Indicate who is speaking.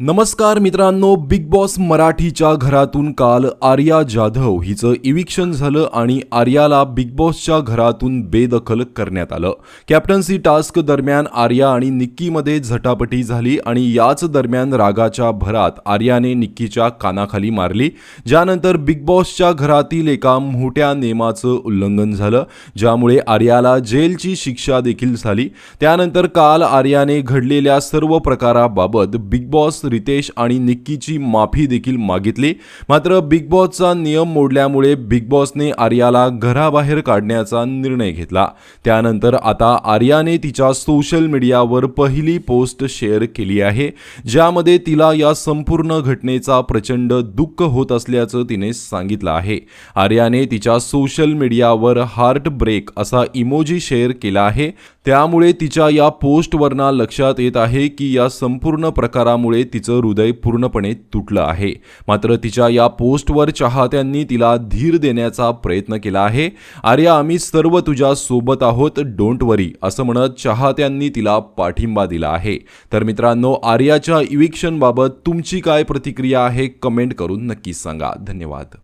Speaker 1: नमस्कार मित्रांनो big boss मराठीच्या घरातून काल आर्या जाधव हिचं इविक्शन झालं आणि आर्याला बिग बॉसच्या घरातून बेदखल करण्यात आलं. कॅप्टन्सी टास्क दरम्यान आर्या आणि निक्कीमध्ये झटापटी झाली आणि याच दरम्यान रागाच्या भरात आर्याने निक्कीच्या कानाखाली मारली. ज्यानंतर बिग बॉसच्या घरातील एका मोठ्या नियमाचं उल्लंघन झालं ज्यामुळे आर्याला जेलची शिक्षा देखील झाली. त्यानंतर काल आर्याने घडलेल्या सर्व प्रकाराबाबत बिग बॉस रितेश आणि निक्कीची माफी देखील मागितली. मात्र बिग बॉसचा नियम मोडल्यामुळे बिग बॉसने आर्याला घराबाहेर काढण्याचा निर्णय घेतला. त्यानंतर आता आर्याने तिच्या सोशल मीडियावर पहिली पोस्ट शेअर केली आहे ज्यामध्ये तिला या संपूर्ण घटनेचा प्रचंड दुःख होत असल्याचं तिने सांगितलं आहे. आर्याने तिच्या सोशल मीडियावर हार्ट ब्रेक असा इमोजी शेअर केला आहे. त्यामुळे तिच्या या पोस्टवरना लक्षात येत आहे की या संपूर्ण प्रकारामुळे तिचं हृदय पूर्णपणे तुटलं आहे. मात्र तिच्या या पोस्टवर चाहत्यांनी तिला धीर देण्याचा प्रयत्न केला आहे. आर्या आम्ही सर्व तुझ्या सोबत आहोत डोंट वरी असं म्हणत चाहत्यांनी तिला पाठिंबा दिला आहे. तर मित्रांनो आर्याच्या इविक्शनबाबत तुमची काय प्रतिक्रिया आहे कमेंट करून नक्कीच सांगा. धन्यवाद.